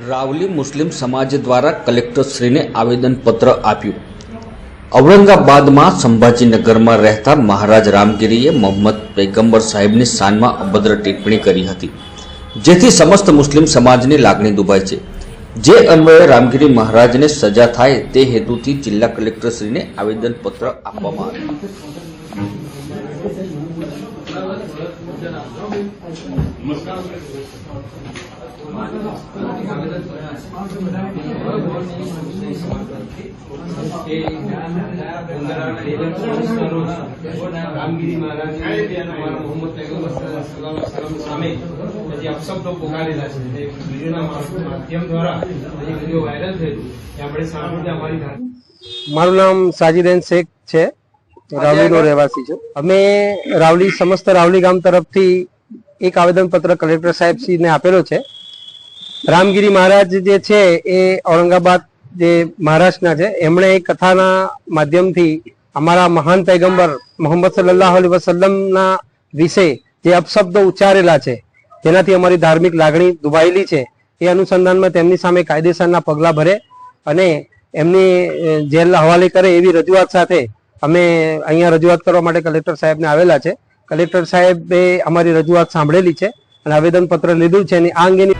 રાવલી મુસ્લિમ સમાજ દ્વારા કલેક્ટરશ્રીને આવેદનપત્ર આપ્યું. ઔરંગાબાદમાં સંભાજીનગરમાં રહેતા મહારાજ રામગીરીએ મોહમ્મદ પૈગંબર સાહેબની શાનમાં અભદ્ર ટિપ્પણી કરી હતી. જેથી સમસ્ત મુસ્લિમ સમાજની લાગણી દુભાઈ છે. જે અન્વયે રામગીરી મહારાજને સજા થાય તે હેતુથી જિલ્લા કલેક્ટરશ્રીને આવેદનપત્ર આપવામાં આવ્યું. રામગીરી મહારાજ અમારા મોહમ્મદ પૈગંબર સલ્લલ્લાહુ અલૈહિ વસલ્લમ સામે જે અપશબ્દો પોકારેલા છે તે વિડીયોના મા- માધ્યમ દ્વારા જે વીડિયો વાયરલ થયેલું એ આપણે સાંભળીને અમારી ધાર્મિક મારું નામ સાજીદેન શેખ છે. રાવલીનો રહેવાસી છું. અમે રાવલી સમસ્ત રાવલી ગામ તરફથી એક આવેદનપત્ર કલેક્ટર સાહેબશ્રીને આપેલો છે. રામગીરી મહારાજ જે છે એ ઔરંગાબાદ જે મહારાષ્ટ્રના છે એમણે એક કથાના માધ્યમથી અમારા મહાન પૈગંબર મોહમ્મદ સલ્લાહ અલી વસલ્લમના વિશે જે અપશબ્દો ઉચ્ચારેલા છે જેનાથી અમારી ધાર્મિક લાગણી દુભાયેલી છે એ અનુસંધાનમાં તેમની સામે કાયદેસરના પગલાં ભરે અને એમની જેલ હવાલે કરે એવી રજૂઆત સાથે અમે અહીંયા રજૂઆત કરવા માટે કલેક્ટર સાહેબને આવેલા છે. કલેક્ટર સાહેબે અમારી રજૂઆત સાંભળેલી છે અને આવેદનપત્ર લીધું છે અને આ અંગેની